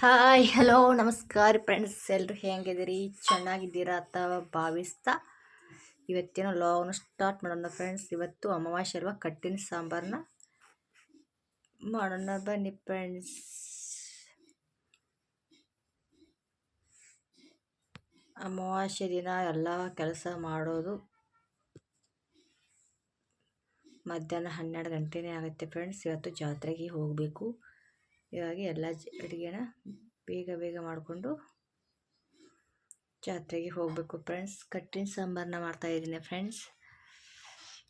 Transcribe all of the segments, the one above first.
Hi hello ನಮಸ್ಕಾರ friends ಎಲ್ಲರೂ ಹೆಂಗಿದ್ದೀರಿ? ಚೆನ್ನಾಗಿದ್ದೀರಾ ಅಥವಾ ಭಾವಿಸ್ತಾ ಇವತ್ತಿನ ಲಾಗ್ನ ಸ್ಟಾರ್ಟ್ ಮಾಡೋಣ ಫ್ರೆಂಡ್ಸ್ ಇವತ್ತು ಅಮಾವಾಸ್ಯೆ ಅಲ್ವಾ? ಕಟ್ಟಿನ ಸಾಂಬಾರನ್ನ ಮಾಡೋಣ ಬನ್ನಿ ಫ್ರೆಂಡ್ಸ್ ಅಮಾವಾಸ್ಯೆ ದಿನ ಎಲ್ಲ ಕೆಲಸ ಮಾಡೋದು ಮಧ್ಯಾಹ್ನ ಹನ್ನೆರಡು ಗಂಟೆನೇ ಆಗುತ್ತೆ ಫ್ರೆಂಡ್ಸ್ ಇವತ್ತು ಜಾತ್ರೆಗೆ ಹೋಗಬೇಕು. ಹೀಗಾಗಿ ಎಲ್ಲ ಅಡುಗೆನ ಬೇಗ ಬೇಗ ಮಾಡಿಕೊಂಡು ಜಾತ್ರೆಗೆ ಹೋಗಬೇಕು ಫ್ರೆಂಡ್ಸ್ ಕಟ್ಟಿನ ಸಾಂಬಾರನ್ನ ಮಾಡ್ತಾಯಿದ್ದೀನಿ ಫ್ರೆಂಡ್ಸ್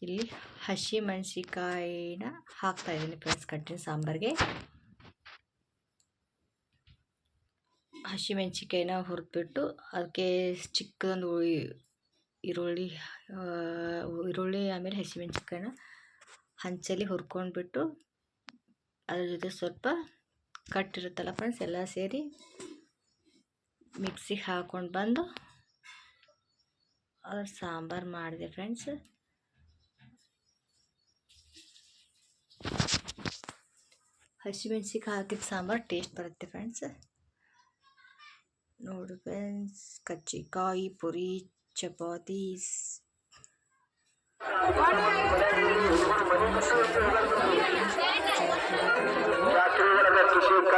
ಇಲ್ಲಿ ಹಸಿ ಮೆಣಸಿಕಾಯಿನ ಹಾಕ್ತಾಯಿದ್ದೀನಿ ಫ್ರೆಂಡ್ಸ್ ಕಟ್ಟಿನ ಸಾಂಬಾರಿಗೆ. ಹಸಿ ಮೆಣಸಿಕಾಯಿನ ಹುರಿದ್ಬಿಟ್ಟು ಅದಕ್ಕೆ ಚಿಕ್ಕದೊಂದು ಈರುಳ್ಳಿ ಈರುಳ್ಳಿ ಆಮೇಲೆ ಹಸಿಮೆಣ್ಸಿಕಾಯಿನ ಹಂಚಲ್ಲಿ ಹುರ್ಕೊಂಡ್ಬಿಟ್ಟು ಅದ್ರ ಜೊತೆ ಸ್ವಲ್ಪ ಕಟ್ಟಿರುತ್ತಲ್ಲ ಫ್ರೆಂಡ್ಸ್ ಎಲ್ಲ ಸೇರಿ ಮಿಕ್ಸಿಗೆ ಹಾಕೊಂಡು ಬಂದು ಅದ್ರ ಸಾಂಬಾರು ಮಾಡಿದೆ ಫ್ರೆಂಡ್ಸ್ ಹಸಿಮೆಣ್ಸಿಗೆ ಹಾಕಿದ ಸಾಂಬಾರು ಟೇಸ್ಟ್ ಬರುತ್ತೆ ಫ್ರೆಂಡ್ಸ್ ನೋಡಿ ಫ್ರೆಂಡ್ಸ್ ಕಜ್ಜಿಕಾಯಿ, ಪುರಿ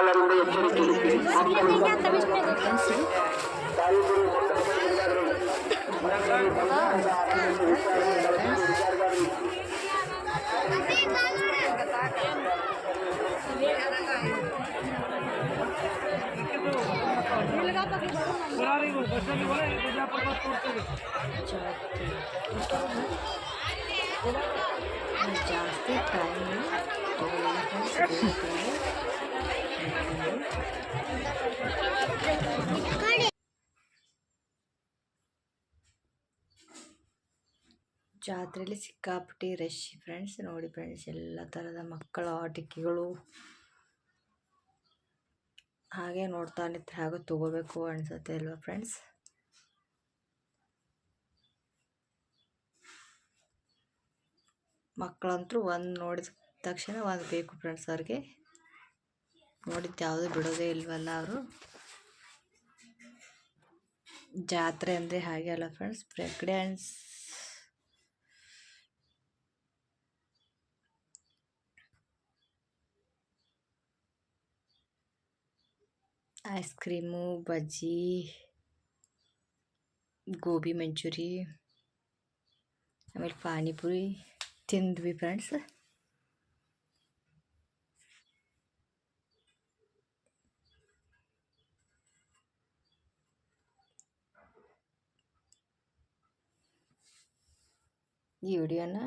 வாக்காளர்களை எச்சரிக்கிறேன் जाते टाइम तो ಜಾತ್ರೆಯಲ್ಲಿ ಸಿಕ್ಕಾಪಟ್ಟಿ ರಶ್ ಫ್ರೆಂಡ್ಸ್ ನೋಡಿ ಫ್ರೆಂಡ್ಸ್ ಎಲ್ಲ ಥರದ ಮಕ್ಕಳ ಆಟಿಕೆಗಳು. ಹಾಗೆ ನೋಡ್ತಾ ನಿಂತ್ರೆ ಹಾಗೆ ತಗೋಬೇಕು ಅನಿಸುತ್ತೆ ಅಲ್ವಾ ಫ್ರೆಂಡ್ಸ್ ಮಕ್ಕಳಂತೂ ಒಂದು ನೋಡಿದ ತಕ್ಷಣ ಒಂದು ಬೇಕು ಫ್ರೆಂಡ್ಸ್ ಅವ್ರಿಗೆ. ನೋಡಿದ್ದು ಯಾವುದು ಬಿಡೋದೇ ಇಲ್ವಲ್ಲ ಅವರು. ಜಾತ್ರೆ ಅಂದರೆ ಹಾಗೆ ಅಲ್ಲ ಫ್ರೆಂಡ್ಸ್ ಪ್ರೆಗ್ನೆನ್ಸ್ ಐಸ್ ಕ್ರೀಮು ಬಜ್ಜಿ ಗೋಬಿ ಮಂಚೂರಿ ಆಮೇಲೆ ಪಾನಿಪುರಿ ತಿಂದ್ವಿ ಫ್ರೆಂಡ್ಸ್ ಈ ವಿಡಿಯೋನ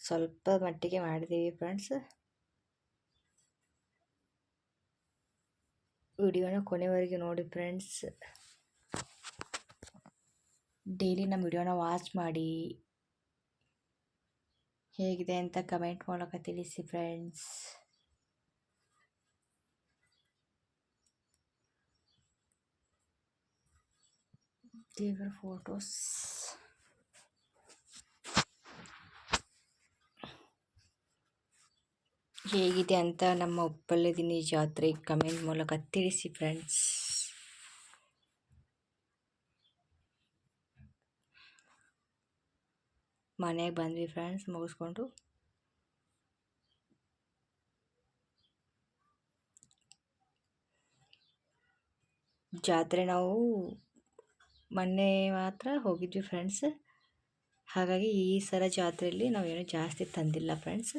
ಸ್ವಲ್ಪ ಮಟ್ಟಿಗೆ ಮಾಡಿದ್ದೀವಿ ಫ್ರೆಂಡ್ಸ್ ವಿಡಿಯೋನ ಕೊನೆವರೆಗೆ ನೋಡಿ ಫ್ರೆಂಡ್ಸ್ ಡೈಲಿ ನಮ್ಮ ವಿಡಿಯೋನ ವಾಚ್ ಮಾಡಿ. ಹೇಗಿದೆ ಅಂತ ಕಮೆಂಟ್ ಮೂಲಕ ತಿಳಿಸಿ ಫ್ರೆಂಡ್ಸ್ ದೇವರ ಫೋಟೋಸ್ ಹೇಗಿದೆ ಅಂತ ನಮ್ಮ ಉಪ್ಪಲ್ಲದಿನಿ ಜಾತ್ರೆ ಕಮೆಂಟ್ ಮೂಲಕ ತಿಳಿಸಿ ಫ್ರೆಂಡ್ಸ್ ಮನೆಗೆ ಬಂದ್ವಿ ಫ್ರೆಂಡ್ಸ್ ಮುಗಿಸ್ಕೊಂಡು. ಜಾತ್ರೆ ನಾವು ಮೊನ್ನೆ ಮಾತ್ರ ಹೋಗಿದ್ವಿ ಫ್ರೆಂಡ್ಸ್ ಹಾಗಾಗಿ ಈ ಸಲ ಜಾತ್ರೆಯಲ್ಲಿ ನಾವೇನು ಜಾಸ್ತಿ ತಂದಿಲ್ಲ ಫ್ರೆಂಡ್ಸ್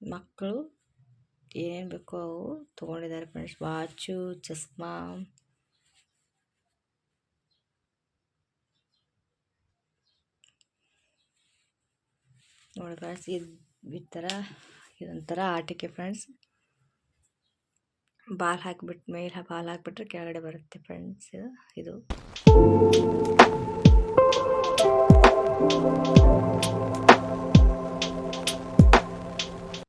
ಮಕ್ಕಳು ಏನೇನು ಬೇಕೋ ಅವು ತೊಗೊಂಡಿದ್ದಾರೆ ಫ್ರೆಂಡ್ಸ್ ವಾಚು, ಚಸ್ಮಾ. ನೋಡಿ ಫ್ರೆಂಡ್ಸ್ ಇದು ಈ ಥರ ಇದೊಂಥರ ಆಟಿಕೆ ಫ್ರೆಂಡ್ಸ್ ಬಾಲ್ ಹಾಕಿಬಿಟ್ಟು ಮೇಲೆ ಬಾಲ್ ಹಾಕಿಬಿಟ್ರೆ ಕೆಳಗಡೆ ಬರುತ್ತೆ ಫ್ರೆಂಡ್ಸ್ ಇದು. ಇದು.